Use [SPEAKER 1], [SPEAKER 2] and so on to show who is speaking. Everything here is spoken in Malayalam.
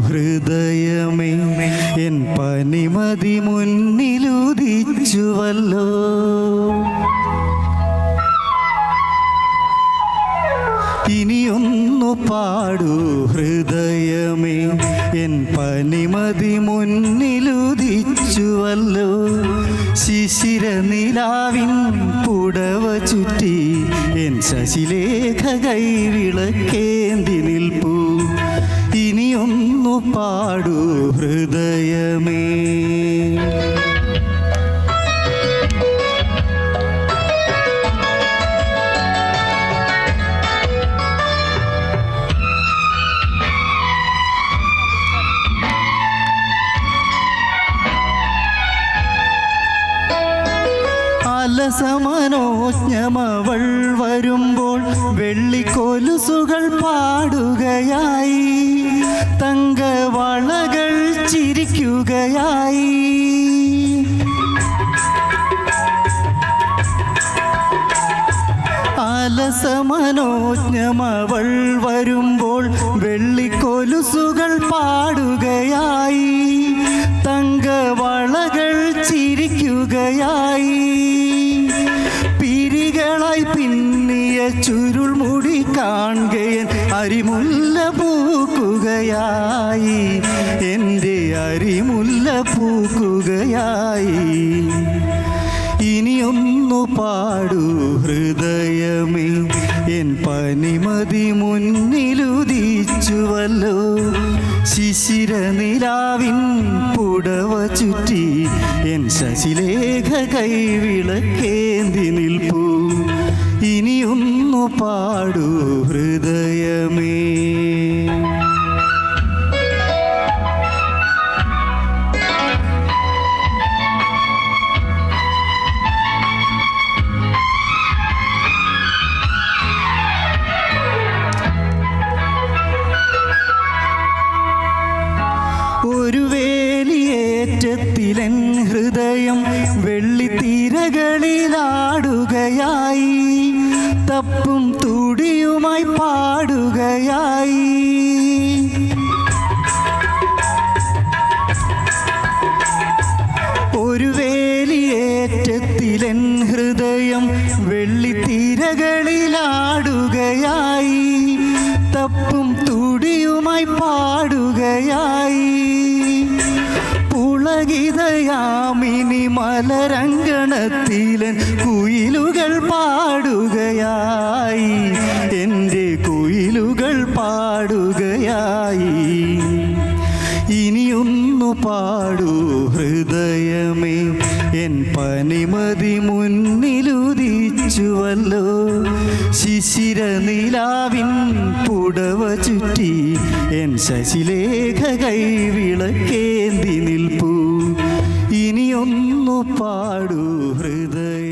[SPEAKER 1] ഹൃദയമേ. എൻ പനിമതി മുന്നിലുദിച്ചുവല്ലോ. ഇനിയൊന്നു പാടു ഹൃദയമേ. എൻ പനിമതി മുന്നിലുദിച്ചുവല്ലോ. ശിശിര നിലാവിൻ പുടവ ചുറ്റി. എൻ ശശിലേഖ കൈവിളക്കേന്തി നിൽപ്പൂ. ഇനിയൊന്നു പാടൂ ഹൃദയമേ അലസമനോജ്ഞമവൾ വരുമ്പോൾ വെള്ളിക്കൊലുസുകൾ പാടുകയായി. തങ്കവളകൾ ചിരിക്കുകയായി. അലസമനോജ്ഞമവൾ വരുമ്പോൾ വെള്ളിക്കൊലുസുകൾ പാടുകയായി. തങ്കവളകൾ ചിരിക്കുകയായി. കാണുകയൻ അരിമുല്ല പൂക്കുകയായി. എന്റെ അരിമുല്ല പൂക്കുകയായി. ഇനിയൊന്നു പാടു ഹൃദയമേ. എൻ പനിമതി മുന്നിലുദിച്ചുവല്ലോ. ശിശിര നിലാവിൻ പുടവ ചുറ്റി എൻ ശശിലേഖ കൈവിളക്കേന്തി പാടൂ ഹൃദയമേ. ഒരു വേലിയേറ്റത്തിലൻ ഹൃദയം വെള്ളിത്തിരകളിലാടുകയായി തപ്പും തുടിയുമായി പാടുകയായി. ഒരു വേലിയേറ്റത്തിലൻ ഹൃദയം വെള്ളിത്തിരകളിലാടുകയായി. തപ്പും തുടിയുമായി പാടുകയായി. പുളകിതയാമിനി മലരങ്കണത്തിലൻ കുയിലുകൾ പാടുകയായി. എന്റെ കുയിലുകൾ പാടുകയായി. ഇനിയൊന്നു പാടൂ ഹൃദയമേ. എൻ പനിമതി മുന്നിലുദിച്ചുവല്ലോ. ശിശിര നിലാവിൻ പുടവ ചുറ്റി എൻ ശശിലേഖ കൈവിളക്കേന്തി നിൽപ്പൂ. ഇനിയൊന്നു പാടൂ ഹൃദയ